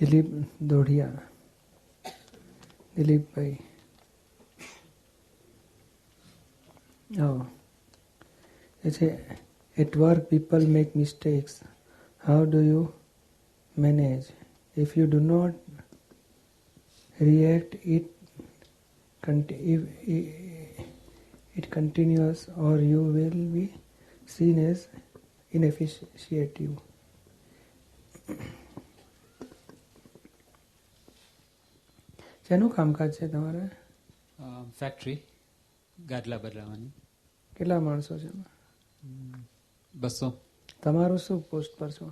Dilip Doria. Dilip by. Oh, they say, at work people make mistakes. How do you manage? If you do not react, it it continues, or you will be seen as inefficient. શેનું કામકાજ છે તમારે? Factory ગાદલા બદલાવાની. કેટલા માણસો છે બસો. તમારું શું પોસ્ટ પર છો?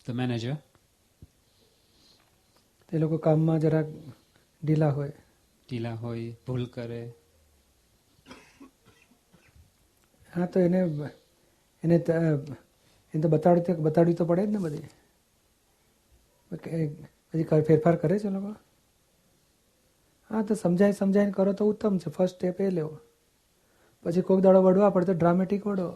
ધ મેનેજર તે લોકો કામમાં જરાક ઢીલા હોય. ઢીલા હોય ભૂલ કરે. હા તો એને એને એને તો બતાડ્યું તો બતાડવી તો પડે જ ને બધી. પછી ફેરફાર કરે છે લોકો? હા તો સમજાય સમજાઈને કરો તો ઉત્તમ છે. ફર્સ્ટ સ્ટેપ એ લેવો. પછી કોઈક દાડો વડવા પડે તો ડ્રામેટિક વડો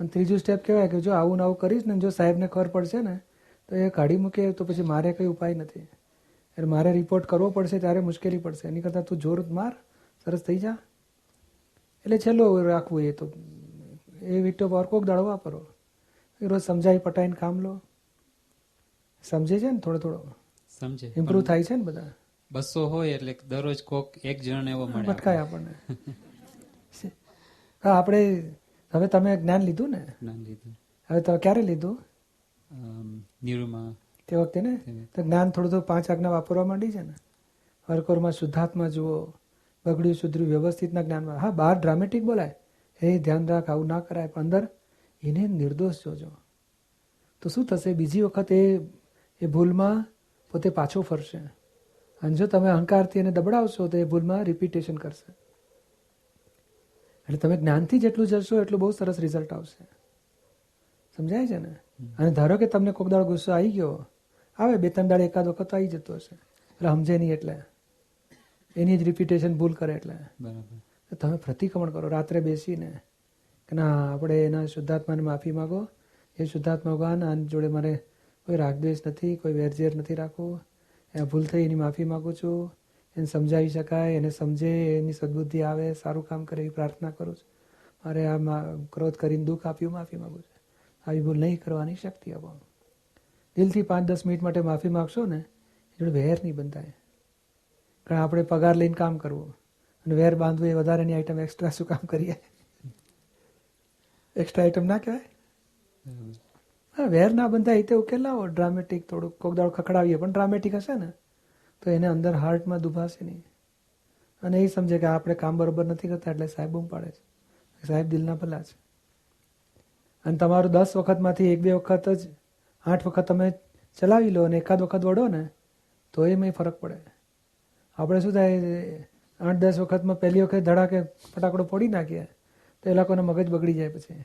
અને ત્રીજું સ્ટેપ કહેવાય કે જો આવું ને આવું કરીશ ને જો સાહેબને ખબર પડશે ને તો એ કાઢી મૂકે તો પછી મારે કંઈ ઉપાય નથી. એટલે મારે રિપોર્ટ કરવો પડશે ત્યારે મુશ્કેલી પડશે. એની કરતાં તું જોર માર સરસ થઈ જા. એટલે છેલ્લો રાખવું એ તો. એ વિટો પાવર કોક દાડો વાપરો. રોજ સમજાવી પટાઈને કામ લો. સમજે છે ને થોડો થોડો? સમજે. ઇમ્પ્રુવ થાય છે ને બધા? બસો હોય એટલે દરરોજ કોક એક જણ એવો મળે ભટકાય આપણને. હા આપણે હવે તમે જ્ઞાન લીધું ને? જ્ઞાન લીધું. હવે તમે ક્યારે લીધું? નિરૂમાં. તે વખતે ને? તો જ્ઞાન થોડું થોડું પાંચ આજ્ઞા વાપરવા માંડી છે ને? હરકોરમાં શુદ્ધાત્મા જુઓ બગડ્યું સુધર્યું વ્યવસ્થિતના જ્ઞાનમાં. હા બહાર ડ્રામેટિક બોલાય. હે ધ્યાન રાખ આવું ના કરાય. પણ અંદર એને નિર્દોષ જોજો. તો શું થશે? બીજી વખત એ એ ભૂલમાં પોતે પાછો ફરશે. અને જો તમે અહંકારથી એને દબડાવશો તો એ ભૂલમાં રિપીટેશન કરશે. એટલે તમે જ્ઞાનથી જેટલું જશો એટલું બહુ સરસ રિઝલ્ટ આવશે. સમજાય છે ને? અને ધારો કે તમને કોક દાડો ગુસ્સો આવી ગયો આવે બે ત્રણ દાડે એકાદ વખત આવી જતો હશે. એટલે સમજે નહીં એટલે. એની જ રિપીટેશન ભૂલ કરે એટલે. બરાબર. તમે પ્રતિક્રમણ કરો. રાત્રે બેસીને કે ના આપણે એના શુદ્ધાત્માને માફી માગો. એ શુદ્ધાત્મા ભગવાન આની જોડે મારે કોઈ રાગદ્વેષ નથી કોઈ વેરઝેર નથી રાખવું. ભૂલ થઈ, એની માફી માગું છું. એને સમજાવી શકાય, એને સમજે, એની સદબુદ્ધિ આવે, સારું કામ કરે એવી પ્રાર્થના કરું છું. મારે આ ક્રોધ કરીને દુઃખ આપ્યું, માફી માગું છું. આવી ભૂલ નહીં કરવાની શક્તિ આપો દિલથી પાંચ દસ મિનિટ માટે માફી માગશો ને, એ જોડે વેર નહીં બંધાય. કારણ આપણે પગાર લઈને કામ કરવું. અને વેર બાંધવું એ વધારાની આઈટમ એક્સ્ટ્રા શું કામ કરીએ? એક્સ્ટ્રા આઈટમ ના કહેવાય? વેર ના બંધાય તે ઉકેલાવો ડ્રામેટિક થોડુંક, કોક દાડો ખખડાવીએ, પણ ડ્રામેટિક હશે ને, તો એને અંદર હાર્ટમાં દુભાશે નહીં. અને એ સમજે કે આપણે કામ બરોબર નથી કરતા, એટલે સાહેબ બૂમ પાડે છે. સાહેબ દિલના ભલા છે. અને તમારું દસ વખતમાંથી એક બે વખત જ, આઠ વખત તમે ચલાવી લો અને એકાદ વખત વળો ને, તો એમાં ફરક પડે. આપણે શું થાય, આઠ દસ વખતમાં પહેલી વખત ધડાકે ફટાકડો ફોડી નાખીએ, તો એ લોકોને મગજ બગડી જાય પછી.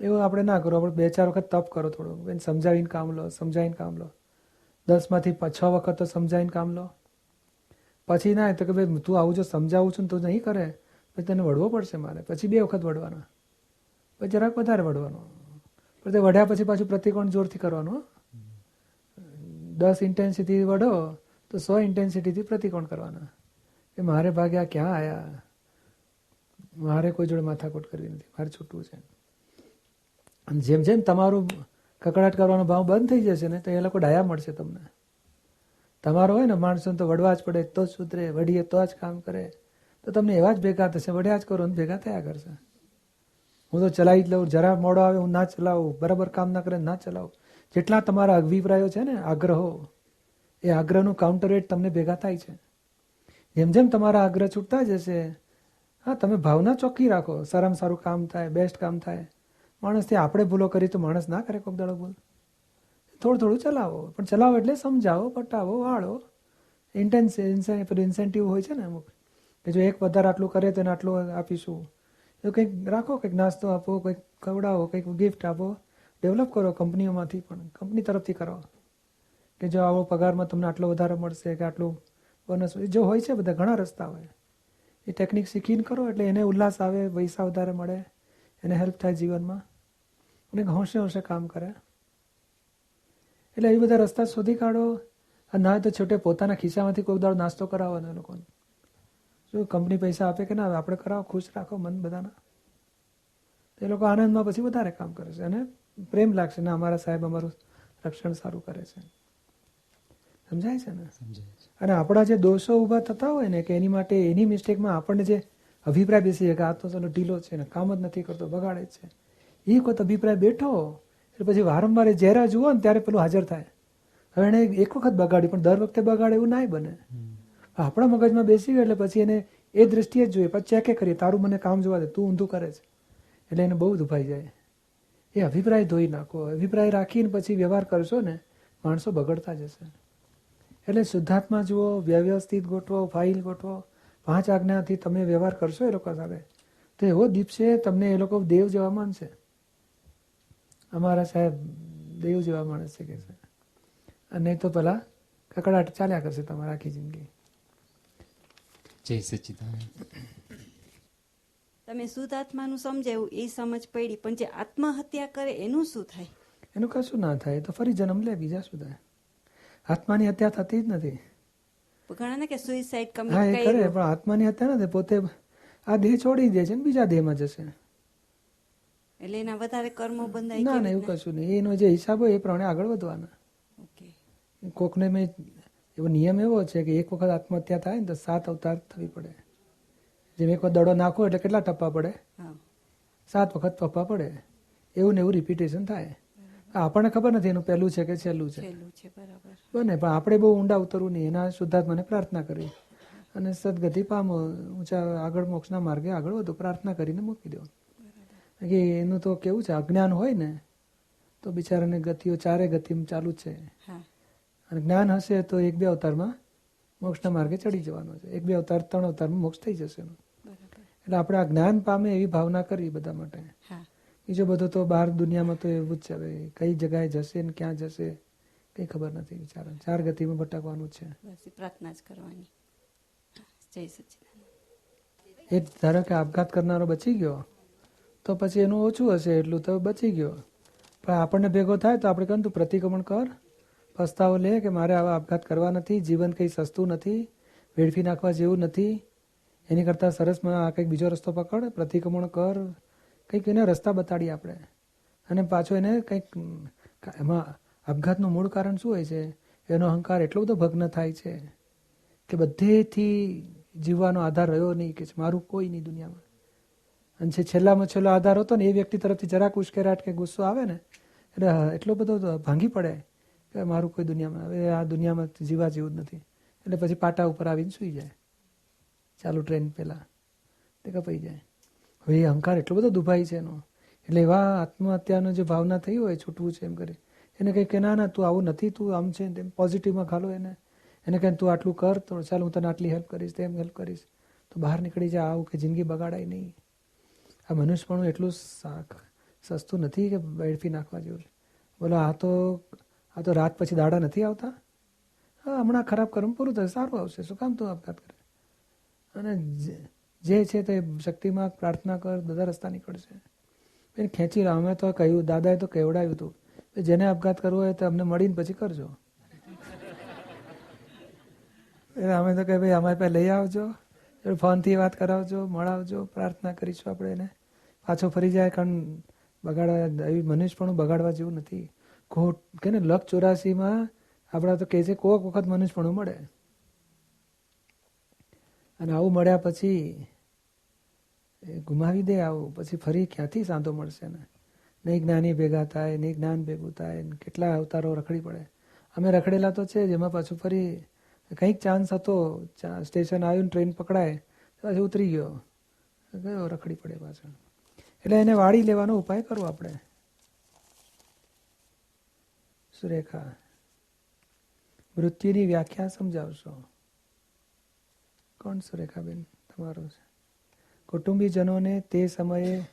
એવું આપણે ના કરો આપણે બે ચાર વખત તપ કરો થોડું. એને સમજાવીને કામ લો, સમજાવીને કામ લો. દસમાંથી છ વખત તો સમજાવીને કામ લો. પછી ના, તો કે ભાઈ, તું આવું જો સમજાવું છું ને તું નહીં કરે. પછી તને વળવો પડશે મારે. પછી બે વખત વળવાના. પછી જરાક વધારે વળવાનું. પણ તે વઢ્યા પછી પાછું પ્રતિકોણ જોરથી કરવાનું દસ ઇન્ટેન્સિટી વઢો, તો સો ઇન્ટેન્સિટીથી પ્રતિકોણ કરવાના. કે મારે ભાગ્યા ક્યાં આવ્યા મારે કોઈ જોડે માથાકૂટ કરવી નથી. મારે છૂટવું છે. અને જેમ જેમ તમારું કકડાટ કરવાનો ભાવ બંધ થઈ જશે ને, તો એ લોકો ડાયા મળશે તમને. તમારો હોય ને માણસોને તો વડવા જ પડે, તો જ સુધરે, વડીએ તો જ કામ કરે. તો તમને એવા જ ભેગા થશે વડ્યા જ કરો ભેગા થયા કરશે. હું તો ચલાવી જ લઉં, જરા મોડો આવે હું ના ચલાવું, બરાબર કામ ના કરે ના ચલાવું. જેટલા તમારા અભિપ્રાયો છે ને, આગ્રહો, એ આગ્રહનું કાઉન્ટર રેટ તમને ભેગા થાય છે. જેમ જેમ તમારા આગ્રહ છૂટતા જશે, હા, તમે ભાવના ચોખ્ખી રાખો, સારામાં સારું કામ થાય બેસ્ટ કામ થાય. માણસથી આપણે ભૂલો કરી તો માણસ ના કરે કોક દાડો ભૂલ. થોડું થોડું ચલાવો, પણ ચલાવો એટલે સમજાવો, પટાવો, વાળો. ઇન્ટેન્સ ઇન્સેન્ટિવ હોય છે ને અમુક, કે જો એક વધારે આટલું કરે તો એને આટલું આપીશું. એવું કંઈક રાખો, કંઈક નાસ્તો આપો, કંઈક ખવડાવો, કંઈક ગિફ્ટ આપો. ડેવલપ કરો કંપનીઓમાંથી પણ, કંપની તરફથી કરો. કે જો આવો પગારમાં તમને આટલો વધારે મળશે કે આટલું બોનસ જો હોય છે બધા ઘણા રસ્તા હોય. એ ટેકનિક શીખીને કરો એટલે એને ઉલ્લાસ આવે, પૈસા વધારે મળે, એને હેલ્પ થાય જીવનમાં. અને હોંશે હોંશે કામ કરે એટલે એ બધા રસ્તા શોધી કાઢો અને ના હોય તો છોટે પોતાના ખિસ્સામાંથી કોઈ દાડો નાસ્તો કરાવવાનો લોકોને શું કંપની પૈસા આપે કે ના આપણે કરાવો ખુશ રાખો મન બધાના એ લોકો આનંદમાં પછી વધારે કામ કરે છે અને પ્રેમ લાગશે ને અમારા સાહેબ અમારું રક્ષણ સારું કરે છે સમજાય છે ને અને આપણા જે દોષો ઊભા થતા હોય ને કે એની માટે એની મિસ્ટેકમાં આપણને જે અભિપ્રાય બેસી કે આ તો ઢીલો છે ને કામ જ નથી કરતો બગાડે છે એ કોઈ અભિપ્રાય બેઠો એટલે પછી વારંવાર એ ચહેરા જુઓ ને ત્યારે પેલું હાજર થાય. હવે એણે એક વખત બગાડ્યું પણ દર વખતે બગાડે એવું નાય બને. આપણા મગજમાં બેસી ગયો એટલે પછી એને એ દ્રષ્ટિએ જ જોઈએ. પછી ચેકે કરીએ તારું મને કામ જોવા દે તું ઊંધું કરે છે. એટલે એને બહુ દુભાઈ જાય. એ અભિપ્રાય ધોઈ નાખો. અભિપ્રાય રાખીને પછી વ્યવહાર કરશો ને માણસો બગડતા જશે. એટલે શુદ્ધાત્મા જુઓ વ્યવસ્થિત ગોઠવો ફાઇલ ગોઠવો. પાંચ આજ્ઞાથી તમે વ્યવહાર કરશો એ લોકો સાથે. તો એવો દીપશે તમને એ લોકો દેવ જેવા માનશે. અમારા સાહેબ દેવ જેવા માણસ છે કે છે. અને તો પેલા કકડાટ ચાલ્યા કરશે તમારા આખી જિંદગી. જય સચિદાન તમે શુદ્ધાત્માનું સમજાયું એ સમજ પડી પણ જે આત્મહત્યા કરે એનું શું થાય? એનું કશું ના થાય તો ફરી જન્મ લે બીજા શું થાય? આત્માની હત્યા થતી જ નથી. ઘણા ને કે સુઇસાઇડ હા એ કમિટ કરે પણ આત્માની હત્યા નથી પોતે આ દેહ છોડી દે છે ને બીજા દેહમાં જશે. એટલે એના વધારે કર્મો બંધાય ના ના એવું કશું નહીં. એનો જે હિસાબ હોય એ પ્રમાણે આગળ વધવાના. ઓકે. કોકને મેં એવો નિયમ એવો છે કે એક વખત આત્મહત્યા થાય ને તો સાત અવતાર થવી પડે. જેમ એક વખત દડો નાખો એટલે કેટલા ટપ્પા પડે? સાત વખત ટપ્પા પડે. એવું ને એવું રિપીટેશન થાય. આપણને ખબર નથી એનું પહેલું છે કે છેલ્લું છે. બરાબર. બને પણ આપણે બહુ ઊંડા ઉતરવું નહીં. એના શુદ્ધાત્માને પ્રાર્થના કરી અને સદગતિ પામો ઊંચા આગળ મોક્ષના માર્ગે આગળ વધો. પ્રાર્થના કરીને મૂકી દો કે એનું તો કેવું છે? અજ્ઞાન હોય ને તો બિચારાને ગતિઓ ચારે ગતિમાં ચાલુ છે. અને જ્ઞાન હશે તો એક બે અવતારમાં મોક્ષના માર્ગે ચડી જવાનો છે. એક બે અવતાર ત્રણ અવતારમાં મોક્ષ થઈ જશે એટલે આપણે આ જ્ઞાન પામે એવી ભાવના કરવી બધા માટે. બીજો બધો તો બહાર દુનિયામાં તો એવું જ છે. હવે કઈ જગ્યાએ જશે ને ક્યાં જશે કઈ ખબર નથી બિચારા ચાર ગતિમાં ભટકવાનું છે. પ્રાર્થના જ કરવાની. જય સચ્ચિદાનંદ એ ધારો કે આપઘાત કરનારો બચી ગયો. તો પછી એનું ઓછું હશે, એટલું તો બચી ગયો. પણ આપણને ભેગો થાય તો આપણે કહ્યું તું પ્રતિક્રમણ કર, પસ્તાવો લે કે મારે આવા આપઘાત કરવા નથી, જીવન કંઈ સસ્તું નથી, વેડફી નાખવા જેવું નથી. એની કરતાં સરસ આ કંઈક બીજો રસ્તો પકડ, પ્રતિક્રમણ કર. કંઈક એને રસ્તા બતાડીએ આપણે. અને પાછો એને કંઈક એમાં આપઘાતનું મૂળ કારણ શું હોય છે? એનો અહંકાર એટલો બધો ભગ્ન થાય છે કે બધેથી જીવવાનો આધાર રહ્યો નહીં, કે મારું કોઈ નહીં દુનિયામાં. અને જે છેલ્લામાં છેલ્લો આધાર હતો ને, એ વ્યક્તિ તરફથી જરાક ઉશ્કેરાટ કે ગુસ્સો આવે ને, એટલે એટલો બધો ભાંગી પડે કે મારું કોઈ દુનિયામાં, હવે આ દુનિયામાં જીવા જેવું જ નથી. એટલે પછી પાટા ઉપર આવીને સૂઈ જાય. ચાલુ ટ્રેન પહેલાં. તે કપાઈ જાય. હવે એ અહંકાર એટલો બધો દુભાઈ છે એનો. એટલે એવા આત્મહત્યાનો જે ભાવના થઈ હોય, છૂટવું છે એમ કરી, એને કંઈ કે, ના ના, તું આવું નથી, તું આમ છે તેમ પોઝિટિવમાં ખાલો એને. એને કહે, તું આટલું કર, તો ચાલ હું તને આટલી હેલ્પ કરીશ, તેમ હેલ્પ કરીશ. તો બહાર નીકળી જાય આવું કે જિંદગી બગાડાય નહીં. આ મનુષ્યપણું એટલું સસ્તું નથી કે વેડફી નાખવા જેવું બોલો, આ તો આ તો રાત પછી દાડા નથી આવતા? હા, હમણાં ખરાબ કર્મ પૂરું થશે, સારું આવશે. શું કામ તું આપઘાત કરે? અને જે- છે તે શક્તિમાં પ્રાર્થના કર દાદા રસ્તા નીકળશે. એને ખેંચી લો. અમે તો કહ્યું, દાદાએ તો કહેવડાવ્યું હતું જેને આપઘાત કરવો હોય તો અમને મળીને પછી કરજો. એટલે અમે તો કહે ભાઈ, અમારી પાસે લઈ આવજો. ફોનથી વાત કરાવજો, મળાવજો, પ્રાર્થના કરીશું આપણે એને. પાછો ફરી જાય કારણ બગાડવા, એવી મનુષ્યપણું બગાડવા જેવું નથી. ખોટ કે ને લક ચોરાસીમાં આપણા તો કહે છે કોક વખત મનુષ્યપણું મળે. અને આવું મળ્યા પછી ગુમાવી દે આવું. પછી ફરી ક્યાંથી સાંધો મળશે ને નહીં જ્ઞાની ભેગા થાય, નહીં જ્ઞાન ભેગું થાય, કેટલા અવતારો રખડી પડે. અમે રખડેલા તો છે, જેમાં પાછું ફરી કંઈક ચાન્સ હતો સ્ટેશન આવ્યું ટ્રેન પકડાય પછી ઉતરી ગયો. ગયો રખડી પડે પાછળ. એટલે એને વાળી લેવાનો ઉપાય કરવો આપણે. સુરેખા મૃત્યુની વ્યાખ્યા સમજાવશો? કોણ સુરેખાબેન? તમારો છે. કુટુંબીજનોને તે સમયે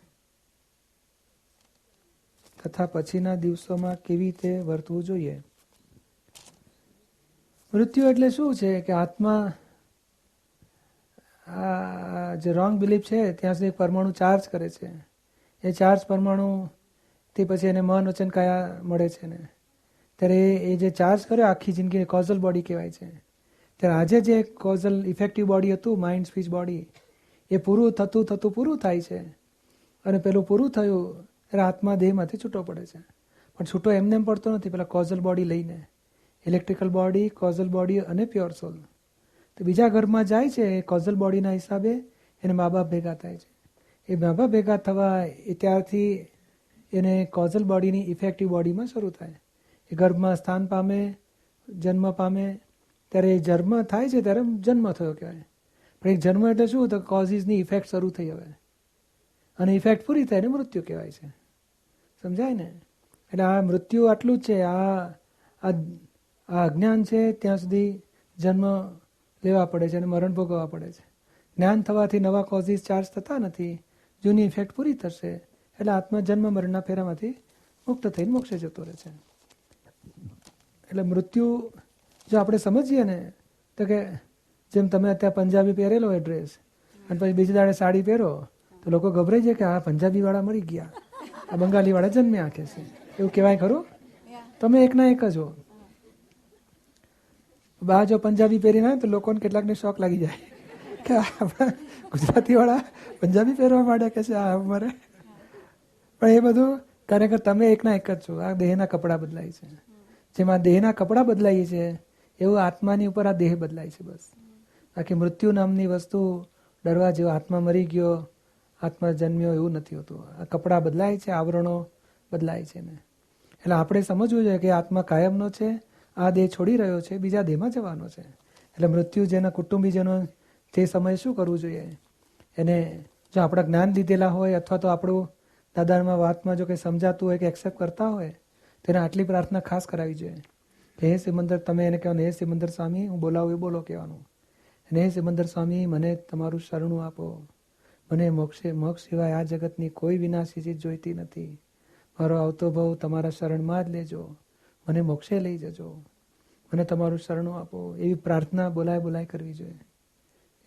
તથા પછીના દિવસોમાં કેવી રીતે વર્તવું જોઈએ? મૃત્યુ એટલે શું છે કે આત્મા, આ જે રોંગ બિલીફ છે, ત્યાં સુધી પરમાણુ ચાર્જ કરે છે. એ ચાર્જ પરમાણુ તે પછી એને મન, વચન, કયા મળે છે ને ત્યારે એ જે ચાર્જ કર્યો આખી જિંદગી કોઝલ બોડી કહેવાય છે. ત્યારે આજે જે કોઝલ ઇફેક્ટિવ બોડી હતું માઇન્ડ સ્પીચ બોડી એ પૂરું થતું થતું, પૂરું થાય છે. અને પેલું પૂરું થયું, ત્યારે આત્મા દેહમાંથી છૂટો પડે છે. પણ છૂટો એમને એમ પડતો નથી, પેલા કોઝલ બોડી લઈને. ઇલેક્ટ્રિકલ બોડી કોઝલ બોડી અને પ્યોર સોલ તો બીજા ઘરમાં જાય છે, એ કોઝલ બોડીના હિસાબે એને મા બાપ ભેગા થાય છે. એ મા બાપ ભેગા થવા એ ત્યારથી એને કોઝલ બોડીની ઇફેક્ટિવ બોડીમાં શરૂ થાય. એ ગર્ભમાં સ્થાન પામે, જન્મ પામે, ત્યારે એ જન્મ થાય છે, ત્યારે જન્મ થયો કહેવાય. પણ એક જન્મ એટલે શું? તો કોઝિસની ઇફેક્ટ શરૂ થઈ હવે. અને ઇફેક્ટ પૂરી થાય ને મૃત્યુ કહેવાય છે. સમજાય ને? એટલે આ મૃત્યુ આટલું જ છે, આ આ આ અજ્ઞાન છે ત્યાં સુધી જન્મ લેવા પડે છે અને મરણ ભોગવવા પડે છે. જ્ઞાન થવાથી નવા કોઝિસ ચાર્જ થતા નથી જૂની ઇફેક્ટ પૂરી થશે એટલે આત્મા જન્મ મરણના ફેરામાંથી મુક્ત થઈને મોક્ષે જતો રહે છે. એટલે મૃત્યુ જો આપણે સમજીએ ને તો કે જેમ તમે અત્યારે પંજાબી પહેરેલો હોય ડ્રેસ અને પછી બીજી દાડે સાડી પહેરો તો લોકો ગભરાઈ જાય કે આ પંજાબીવાળા મરી ગયા આ બંગાળીવાળા જન્મ્યા આંખે છે. એવું કહેવાય ખરું? તમે એકના એક જ હો. બા જો પંજાબી પહેરીને આવે તો લોકોને કેટલાકને શોખ લાગી જાય. કે આપણા ગુજરાતીવાળા પંજાબી પહેરવા માંડે કે છે આ અમારે? પણ એ બધું, ખરેખર તમે એકના એક જ છો. આ દેહના કપડાં બદલાય છે. જેમાં દેહના કપડાં બદલાય છે, એવું આત્માની ઉપર આ દેહ બદલાય છે બસ. બાકી મૃત્યુ નામની વસ્તુ ડરવા જેવો આત્મા મરી ગયો, આત્મા જન્મ્યો એવું નથી હોતું. આ કપડાં બદલાય છે, આવરણો બદલાય છે ને. એટલે આપણે સમજવું જોઈએ કે આત્મા કાયમનો છે આ દેહ છોડી રહ્યો છે, બીજા દેહમાં જવાનો છે. એટલે મૃત્યુ જેના કુટુંબીજનો તે સમયે શું કરવું જોઈએ? એને જો આપણા જ્ઞાન લીધેલા હોય અથવા તો આપણું દાદામાં વાતમાં જો કંઈ સમજાતું હોય કે એક્સેપ્ટ કરતા હોય તેને આટલી પ્રાર્થના ખાસ કરાવી જોઈએ. કે હે સિમંદર, તમે એને કહેવાનું હે સિમંદર સ્વામી, હું બોલાવું એ બોલો કહેવાનું. અને હે સિમંદર સ્વામી, મને તમારું શરણું આપો. મને મોક્ષે, મોક્ષ સિવાય આ જગતની કોઈ વિનાશી ચીજ જોઈતી નથી. મારો આવતો ભાવ તમારા શરણમાં જ લેજો. મને મોક્ષે લઈ જજો. મને તમારું શરણું આપો. એવી પ્રાર્થના બોલાય બોલાય કરવી જોઈએ.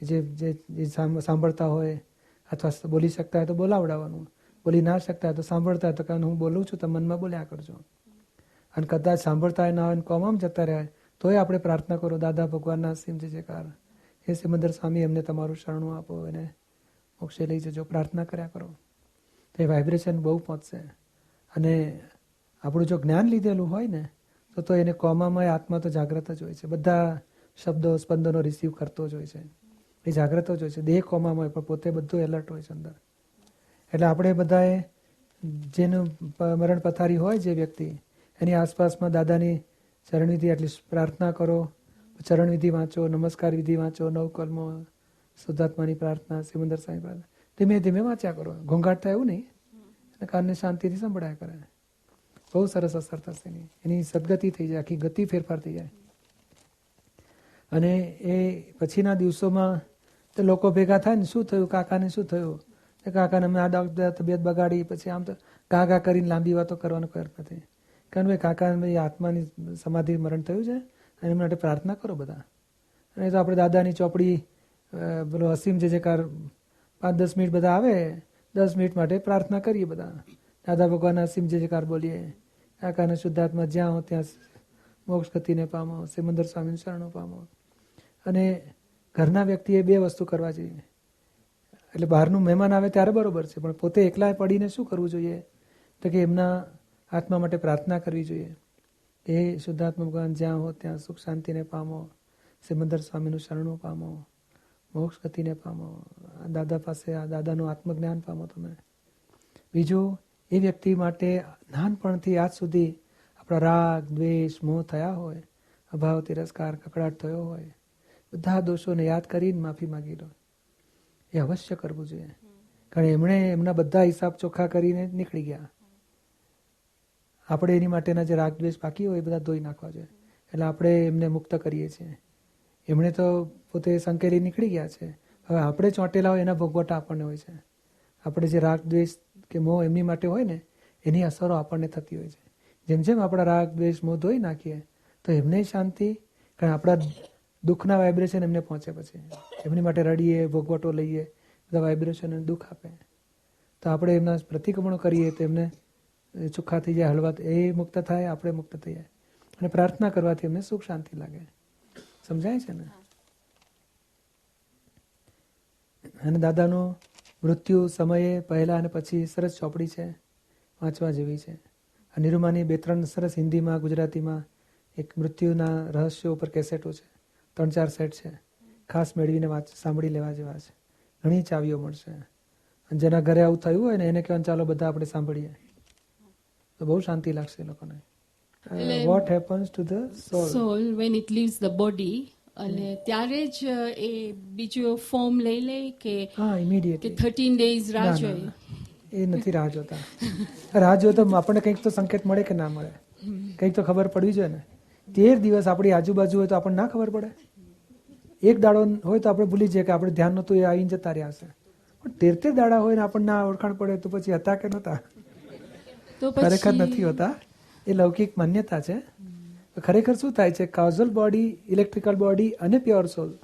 જે જે સાંભળતા હોય અથવા બોલી શકતા હોય તો બોલાવડાવવાનું. બોલી ના શકતા હોય તો સાંભળતા હોય તો કારણ હું બોલું છું, તો મનમાં બોલ્યા કરજો. અને કદાચ સાંભળતા ના હોય કોમામ જતા રહે તોય આપણે પ્રાર્થના કરો, દાદા, ભગવાનના સિંહ જયકાર. હે સિમંદર સ્વામી, એમને તમારું શરણું આપો, એને મોક્ષે લઈ જજો. પ્રાર્થના કર્યા કરો. તો એ વાઇબ્રેશન બહુ પહોંચશે. અને આપણું જો જ્ઞાન લીધેલું હોય ને, તો તો એને કોમામાં આત્મા તો જાગ્રત જ હોય છે. બધા શબ્દો, સ્પંદનો રિસીવ કરતો જ હોય છે. એ જાગ્રત જ હોય છે. દેહ કોમામાં હોય, પણ પોતે બધું એલર્ટ હોય છે અંદર. એટલે આપણે બધાએ જેનું મરણ પથારી હોય જે વ્યક્તિ, એની આસપાસમાં દાદાની ચરણવિધિ એટલી પ્રાર્થના કરો. ચરણવિધિ વાંચો, નમસ્કાર વિધિ વાંચો નવકર્મો શુદ્ધાત્માની પ્રાર્થના, સિમંદર સાંઈ પ્રાર્થના. ધીમે ધીમે વાંચ્યા કરો. ઘોંઘાટ થાય એવું નહીં. અને કાનને શાંતિથી સંભળાયા કરે. બહુ સરસ અસર થશે એની. એની સદગતિ થઈ જાય, આખી ગતિ ફેરફાર થઈ જાય. અને એ પછીના દિવસોમાં તો લોકો ભેગા થાય ને, શું થયું, કાકાને શું થયું? કાકાને અમે આ ડોક્ટર તબિયત બગાડી, પછી આમ તો ગા કરીને લાંબી વાતો કરવાનો અર્થ નથી કારણ ભાઈ કાકા આત્માની સમાધિ મરણ થયું છે, અને એમના માટે પ્રાર્થના કરો બધા. અને તો આપણે દાદાની ચોપડી પેલો અસીમ જે કાર, પાંચ દસ મિનિટ બધા આવે, દસ મિનિટ માટે પ્રાર્થના કરીએ બધા. દાદા ભગવાન અસીમ જે જે કાર બોલીએ કાકાને શુદ્ધાત્મા જ્યાં હો ત્યાં મોક્ષ ગતિને પામો, સિમંદર સ્વામીને શરણો પામો. અને ઘરના વ્યક્તિએ બે વસ્તુ કરવા જોઈએ. એટલે બહારનું મહેમાન આવે ત્યારે બરોબર છે, પણ પોતે એકલા પડીને શું કરવું જોઈએ? તો કે એમના આત્મા માટે પ્રાર્થના કરવી જોઈએ. એ શુદ્ધાત્મા ભગવાન જ્યાં હો ત્યાં સુખ શાંતિને પામો, સિમંદર સ્વામીનું શરણો પામો, મોક્ષ ગતિને પામો. દાદા પાસે આ દાદાનું આત્મજ્ઞાન પામો તમે. બીજું એ વ્યક્તિ માટે નાનપણથી આજ સુધી આપણા રાગ, દ્વેષ, મોહ થયા હોય, અભાવ, તિરસ્કાર, કકડાટ થયો હોય, બધા દોષોને યાદ કરીને માફી માગી લો. એ અવશ્ય કરવું જોઈએ. કારણ એમણે એમના બધા હિસાબ ચોખ્ખા કરીને નીકળી ગયા. આપણે એની માટેના જે રાગ, દ્વેષ બાકી હોય એ બધા ધોઈ નાખવા જોઈએ. એટલે આપણે એમને મુક્ત કરીએ છીએ. એમણે તો પોતે સંકેલી નીકળી ગયા છે. હવે આપણે ચોંટેલા હોય એના ભોગવટા આપણને હોય છે. આપણે જે રાગ, દ્વેષ કે મોહ એમની માટે હોય ને એની અસરો આપણને થતી હોય છે. જેમ જેમ આપણા રાગ દ્વેષ મોહ ધોઈ નાખીએ તો એમને શાંતિ કારણ આપણા દુઃખના વાઇબ્રેશન એમને પહોંચે પછી. એમની માટે રડીએ ભોગવટો લઈએ બધા વાઇબ્રેશન દુઃખ આપે. તો આપણે એમના પ્રતિક્રમણો કરીએ તો એમને ચોખ્ખા થઈ જાય હળવા એ મુક્ત થાય આપણે મુક્ત થઈ જાય. અને પ્રાર્થના કરવાથી એમને સુખ શાંતિ લાગે. સમજાય છે ને? અને દાદાનું મૃત્યુ સમયે પહેલા અને પછી સરસ ચોપડી છે વાંચવા જેવી છે. આ નિરૂમાની બે ત્રણ સરસ હિન્દીમાં ગુજરાતીમાં એક મૃત્યુના રહસ્યો ઉપર કેસેટો છે. ત્રણ ચાર સેટ છે. ખાસ મેળવીને વાંચ સાંભળી લેવા જેવા છે. ઘણી ચાવીઓ મળશે. અને જેના ઘરે આવું થયું હોય ને એને કહેવાનું ચાલો બધા આપણે સાંભળીએ. તો બહુ શાંતિ લાગશે લોકોને. What happens to the soul soul when it leaves the body અને ત્યારે જ એ બીજો ફોર્મ લઈ લે કે હા કે ઇમિડિયેટલી થર્ટીન ડેઝ રાહ જોઈએ એ નથી રાહ જોતા. રાહ જોતો આપણને કંઈક તો સંકેત મળે કે ના મળે? કંઈક તો ખબર પડવી જોઈએ ને. તેર દિવસ આપણી આજુબાજુ હોય તો આપણને ના ખબર પડે? એક દાડો હોય તો આપણે ભૂલી જઈએ કે આપણે ધ્યાન નહોતું એ આવીને જતા રહ્યા હશે પણ તેર તેર દાડા હોય ને આપણને ના ઓળખાણ પડે તો પછી હતા કે નહોતા? તો ખરેખર નથી હોતા. એ લૌકિક માન્યતા છે. ખરેખર શું થાય છે? કાઝલ બોડી ઇલેક્ટ્રિકલ બોડી અને પ્યોર સોલ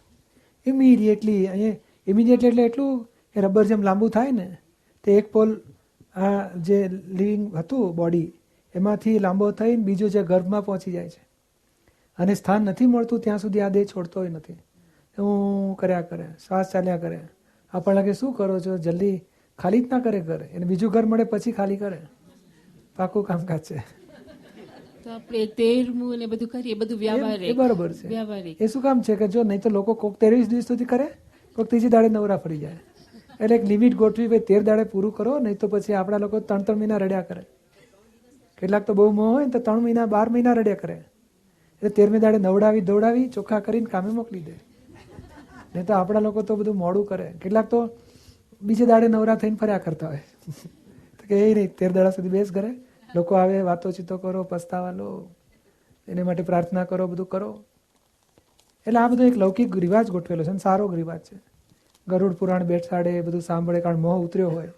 ઇમિડિયેટલી અહીંયા ઇમિડિયેટલી એટલે એટલું એ રબર જેમ લાંબુ થાય ને, તે એક પોલ આ જે લિવિંગ હતું બોડી એમાંથી લાંબો થઈને બીજો જે ગર્ભમાં પહોંચી જાય છે. અને સ્થાન નથી મળતું, ત્યાં સુધી આ દેહ છોડતો નથી. હું કર્યા કરે, શ્વાસ ચાલ્યા કરે. આપણને લાગે શું કરો છો? જલ્દી ખાલી જ ના કરે કરે એને બીજું ઘર મળે પછી ખાલી કરે. પાકું કામકાજ છે. તો આપણે તેરમું ને બધું કરીએ બધું એ વ્યવહારિક. બરોબર છે. વ્યવહારિક. એ શું કામ છે કે જો નહીં તો લોકો કોક ત્રેવીસ દિવસ સુધી કરે કોક ત્રીજી દાડે નવરા ફરી જાય. એટલે એક લિમિટ ગોઠવી ભાઈ તેર દાડે પૂરું કરો નહીં તો પછી આપણા લોકો ત્રણ ત્રણ મહિના રડ્યા કરે. કેટલાક તો બહુ મોહ હોય ને તો ત્રણ મહિના બાર મહિના રડ્યા કરે. એટલે તેરમી દાડે નવડાવી દોડાવી ચોખ્ખા કરીને કામે મોકલી દે. નહીં તો આપણા લોકો તો બધું મોડું કરે. કેટલાક તો બીજે દાડે નવરા થઈને ફર્યા કરતા હોય. તો કે એ નહીં તેર દાડા સુધી બેસ ઘરે. લોકો આવે, વાતો ચીતો કરો, પસ્તાવા લો, એને માટે પ્રાર્થના કરો, બધું કરો. એટલે આ બધો એક લૌકિક રિવાજ ગોઠવેલો છે અને સારો રિવાજ છે. ગરુડ પુરાણ બેસાડે બધું સાંભળે, કારણ મોહ ઉતર્યો હોય.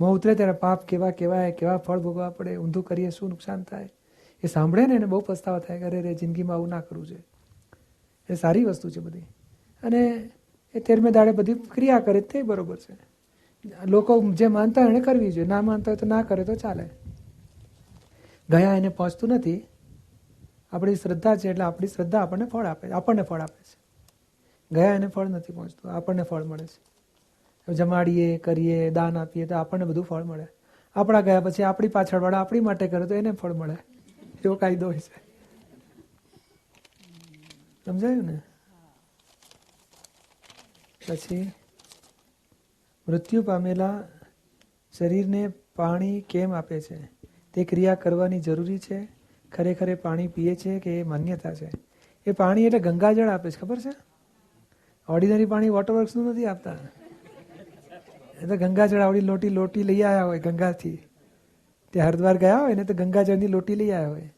મોહ ઉતરે ત્યારે પાપ કેવા કેવાય કેવા ફળ ભોગવા પડે, ઊંધું કરીએ, શું નુકસાન થાય? એ સાંભળે ને એને બહુ પસ્તાવા થાય કે અરે રે જિંદગીમાં આવું ના કરવું છે. એ સારી વસ્તુ છે બધી. અને એ તેરમે દાડે બધી ક્રિયા કરે તે બરોબર છે. લોકો જે માનતા એને કરવી જોઈએ. ના માનતા હોય તો ના કરે તો ચાલે. ગયા એને પહોંચતું નથી. આપણી શ્રદ્ધા છે એટલે આપણી શ્રદ્ધા આપણને ફળ આપે આપણને ફળ આપે છે. ગયા એને ફળ નથી પહોંચતું. આપણને ફળ મળે છે. જમાડીએ, કરીએ, દાન આપીએ તો આપણને બધું ફળ મળે. આપણા ગયા પછી આપણી પાછળવાળા આપણી માટે કરે તો એને ફળ મળે. એવો કાયદો હોય છે. સમજાયું ને? પછી મૃત્યુ પામેલા શરીરને પાણી કેમ આપે છે? તે ક્રિયા કરવાની જરૂરી છે? ખરેખર એ પાણી પીએ છે કે એ માન્યતા છે? એ પાણી એટલે ગંગાજળ આપે છે, ખબર છે? ઓર્ડિનરી પાણી વોટરવર્ક્સનું નથી આપતા? એ તો ગંગાજળ આવડી લોટી લોટી લઈ આવ્યા હોય ગંગાથી. તે હરિદ્વાર ગયા હોય ને તો ગંગાજળની લોટી લઈ આવ્યા હોય.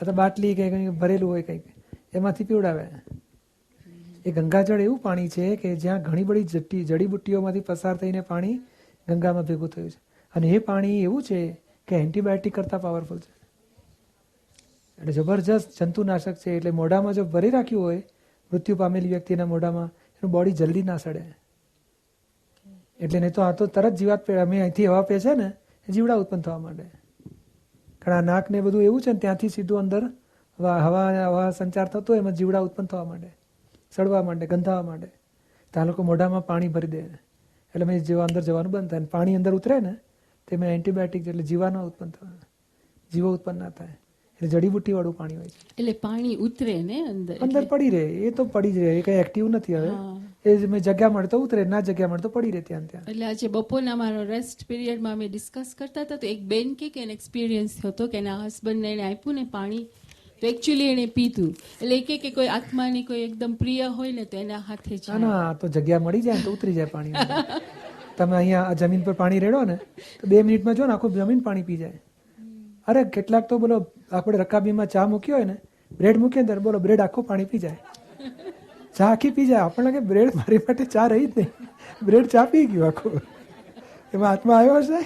અથવા બાટલી કે કંઈ ભરેલું હોય કંઈક. એમાંથી પીવડાવે. એ ગંગાજળ એવું પાણી છે કે જ્યાં ઘણી બધી જટી જડીબુટ્ટીઓમાંથી પસાર થઈને પાણી ગંગામાં ભેગું થયું છે. અને એ પાણી એવું છે કે એન્ટીબાયોટિક કરતાં પાવરફુલ છે. એટલે જબરજસ્ત જંતુનાશક છે, એટલે મોઢામાં જો ભરી રાખ્યું હોય, મૃત્યુ પામેલી વ્યક્તિના મોઢામાં, એનું બોડી જલ્દી ના સડે. એટલે નહીં તો આ તો તરત જીવાત અમે અહીંથી હવા પે છે ને જીવડા ઉત્પન્ન થવા માંડે. કારણ આ નાક ને બધું એવું છે ને, ત્યાંથી સીધું અંદર હવા હવા સંચાર થતો એમાં જીવડા ઉત્પન્ન થવા માંડે. સડવા માંડે, ગંધાવા માંડે. તો આ લોકો મોઢામાં પાણી ભરી દે. એટલે મેં જેવા અંદર જવાનું બંધ થાય પાણી અંદર ઉતરે ને તેમાં એન્ટીબાયોટિક એટલે જીવાનો ઉત્પન્ન થાય જીવો ઉત્પન્ન ના થાય. એટલે જડીબુટ્ટી વાળું પાણી હોય છે. એટલે પાણી ઉતરે ને અંદર અંદર પડી રહે. એ તો પડી જ રહે. એ કઈ એક્ટિવ નથી હવે. એ જ મેં જગ્યા મળે તો ઉતરે ના જગ્યા મળે તો પડી રહે ત્યાં ત્યાં. એટલે આજે બપોરના મારો રેસ્ટ પિરિયડમાં અમે ડિસ્કસ કરતા હતા તો એક બેન કે કે એને એક્સપિરિયન્સ હતો કે એના હસબન્ડને એને આપ્યું ને પાણી. તો એકચ્યુઅલી એને પીધું. એટલે એ કે કોઈ આત્માની કોઈ એકદમ પ્રિય હોય ને તો એના હાથે ના ના તો જગ્યા મળી જાય તો ઉતરી જાય પાણી. તમે અહીંયા આ જમીન પર પાણી રેડો ને તો બે મિનિટમાં જો ને આખું જમીન પાણી પી જાય. અરે કેટલાક તો બોલો આપણે રકાબીમાં ચા મૂકી હોય ને બ્રેડ મૂકીએ અંદર ત્યારે બોલો બ્રેડ આખું પાણી પી જાય. ચા આખી પી જાય. આપણને લાગે બ્રેડ મારી માટે ચા રહી જ નહીં. બ્રેડ ચા પી ગયું આખું. એમાં હાથમાં આવ્યો હશે?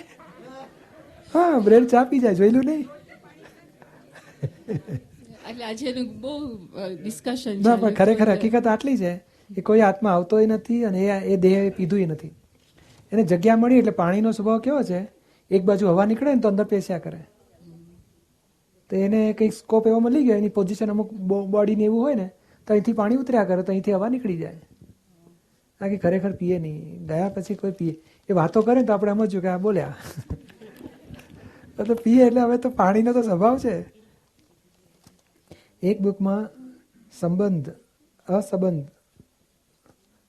હા બ્રેડ ચા પી જાય. જોયેલું નહીં? એટલે આજે એનું બહુ ડિસ્કશન ના પણ ખરેખર હકીકત આટલી છે કે કોઈ આત્મા આવતોય નથી અને એ એ દેહ પીધુંય નથી. એને જગ્યા મળી એટલે પાણીનો સ્વભાવ કેવો છે? એક બાજુ હવા નીકળે ને તો અંદર પેસ્યા કરે. તો એને કંઈક સ્કોપ એવો મળી ગયો, એની પોઝિશન અમુક બોડીને એવું હોય ને, તો અહીંથી પાણી ઉતર્યા કરે, તો અહીંથી હવા નીકળી જાય. બાકી ખરેખર પીએ નહીં ગયા પછી કોઈ પીએ. એ વાતો કરે ને તો આપણે સમજ્યું કે આ બોલ્યા. તો પીએ એટલે હવે તો પાણીનો તો સ્વભાવ છે. એક બુકમાં સંબંધ, અસંબંધ,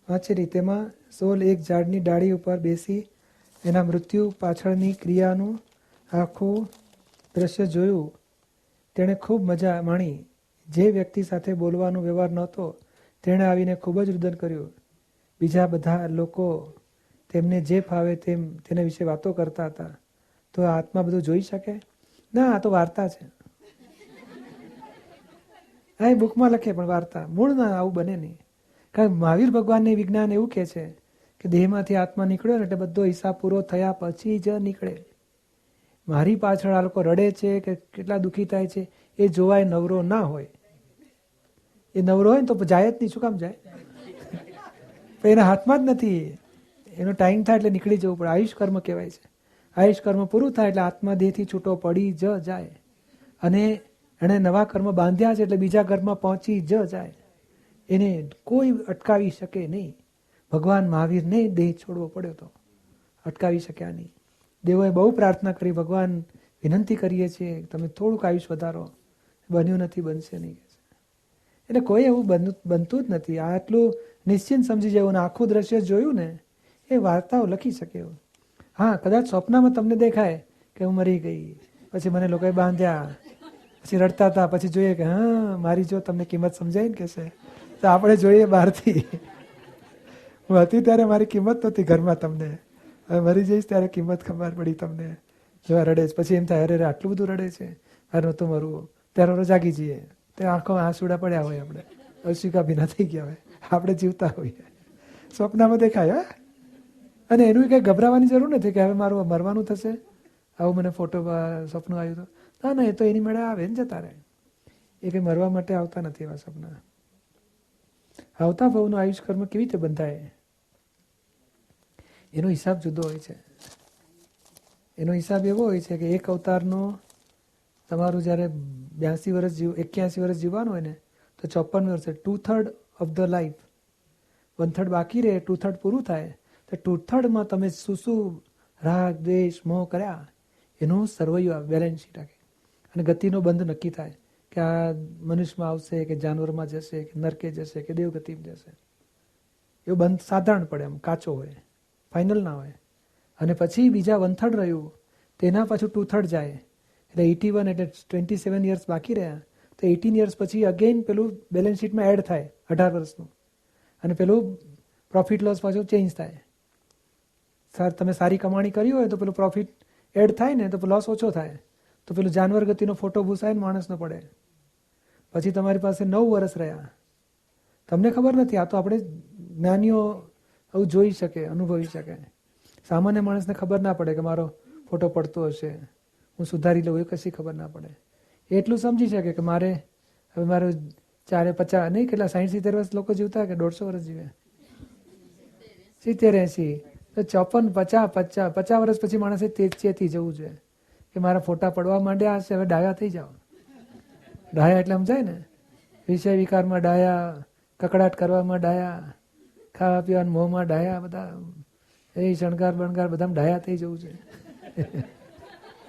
વાંચેલી તેમાં સોલ એક ઝાડની ડાળી ઉપર બેસી એના મૃત્યુ પાછળની ક્રિયાનું આખું દ્રશ્ય જોયું. તેણે ખૂબ મજા માણી. જે વ્યક્તિ સાથે બોલવાનો વ્યવહાર નહોતો, તેણે આવીને ખૂબ જ રુદન કર્યું. બીજા બધા લોકો તેમને જે ફાવે તેમ તેના વિશે વાતો કરતા હતા. તો આત્મા બધું જોઈ શકે? ના, આ તો વાર્તા છે. આ બુકમાં લખે પણ વાર્તા. મૂળ ના આવું બને નહીં. કારણ મહાવીર ભગવાનને વિજ્ઞાન એવું કહે છે કે દેહમાંથી આત્મા નીકળ્યો ને એટલે બધો હિસાબ પૂરો થયા પછી જ નીકળે. મારી પાછળ આ લોકો રડે છે કે કેટલા દુઃખી થાય છે, એ જોવાય નવરો ના હોય. એ નવરો હોય ને તો જાય જ નહીં, શું કામ જાય? એના હાથમાં જ નથી. એનો ટાઈમ થાય એટલે નીકળી જવું પડે. આયુષ કર્મ કહેવાય છે. આયુષ કર્મ પૂરું થાય એટલે આત્મા દેહથી છૂટો પડી જ જાય. અને એણે નવા કર્મ બાંધ્યા છે એટલે બીજા ઘરમાં પહોંચી જ જાય. એને કોઈ અટકાવી શકે નહીં. ભગવાન મહાવીરને દેહ છોડવો પડ્યો તો અટકાવી શક્યા નહીં. દેવોએ બહુ પ્રાર્થના કરી, ભગવાન, વિનંતી કરીએ છીએ, તમે થોડુંક આયુષ વધારો. બન્યું નથી, બનશે નહીં. એટલે કોઈ એવું બનતું બનતું જ નથી. આટલું નિશ્ચિંત સમજી જવું ને આખું દ્રશ્ય જોયું ને, એ વાર્તાઓ લખી શકે એવું. હા, કદાચ સ્વપ્નમાં તમને દેખાય કે હું મરી ગઈ. પછી મને લોકોએ બાંધ્યા. પછી રડતા હતા. પછી જોઈએ કે, હા, મારી જો તમને કિંમત સમજાય ને કે તો આપણે જોઈએ બહારથી. હું હતી ત્યારે મારી કિંમત નહોતી ઘરમાં તમને. હવે મરી જઈશ ત્યારે કિંમત ખબર પડી તમને. જેવા રડે છે. પછી એમ થાય, અરે આટલું બધું રડે છે. અરે નહોતું મરવું. ત્યારે આપણે જાગી જઈએ. તે આંખો આંસુડા પડ્યા હોય આપણે અસ્વીકા ભીના થઈ ગયા હોય. આપણે જીવતા હોઈએ. સ્વપ્નમાં દેખાય, હા? અને એનું કંઈ ગભરાવાની જરૂર નથી કે હવે મારું મરવાનું થશે. આવું મને ફોટો સપનું આવ્યું તો ના ના, એ તો એની મેળે આવે ને જતા રહે. એ કંઈ મરવા માટે આવતા નથી એવા સપના આવતા ભાવનું આયુષ કર્મ કેવી રીતે બંધાય? એનો હિસાબ જુદો હોય છે. એનો હિસાબ એવો હોય છે કે એક અવતારનો તમારું જ્યારે બ્યાસી વર્ષ જીવ, એક્યાસી વર્ષ જીવવાનું હોય ને, તો ચોપન વર્ષે two third of the life one third બાકી રહે ટુ થર્ડ પૂરું થાય, તો ટુ થર્ડમાં તમે શું શું રાગ, દ્વેષ, મોહ કર્યા, એનું સર્વૈયું બેલેન્સ શીટ રાખે અને ગતિનો બંધ નક્કી થાય કે આ મનુષ્યમાં આવશે કે જાનવરમાં જશે કે નરકે જશે કે દેવગતિમાં જશે. એવો બંધ સાધારણ પડે એમ કાચો હોય. ફાઇનલ ના હોય. અને પછી બીજા વન થર્ડ રહ્યું, તેના પાછું ટુ થર્ડ જાય. એટલે એટી વન એટલે ટ્વેન્ટી સેવન યર્સ બાકી રહ્યા, તો એટીન યર્સ પછી અગેન પેલું બેલેન્સ શીટમાં એડ થાય, અઢાર વર્ષનું. અને પેલું પ્રોફિટ લોસ પાછું ચેન્જ થાય. સર તમે સારી કમાણી કરી હોય તો પેલું પ્રોફિટ એડ થાય ને, તો લોસ ઓછો થાય. તો પેલું જાનવર ગતિનો ફોટો ભૂસાય ને માણસનો પડે. પછી તમારી પાસે નવ વર્ષ રહ્યા. તમને ખબર નથી, આ તો આપણે જ્ઞાનીઓ આવું જોઈ શકે, અનુભવી શકે. સામાન્ય માણસને ખબર ના પડે કે મારો ફોટો પડતો હશે. હું સુધારી લઉં, એ કશી ખબર ના પડે. એટલું સમજી શકે કે મારે, હવે મારે ચારે પચાસ, નહીં કેટલા, સાહીઠ સિત્તેર વર્ષ લોકો જીવતા કે દોઢસો વર્ષ જીવે? સિત્તેર એસી. તો ચોપન, પચાસ પચાસ પચાસ વર્ષ પછી માણસે તે ચેતી જવું જોઈએ. કે મારા ફોટા પડવા માંડ્યા હશે, હવે ડાયા થઈ જાઓ. ડાયા એટલે સમજાય ને? વિષય વિકારમાં ડાયા, કકડાટ કરવામાં ડાયા. ખાવા પીવાના મોંમાં ડાયા બધા એ શણગાર બણગાર બધામાં ડાયા થઈ જવું છે.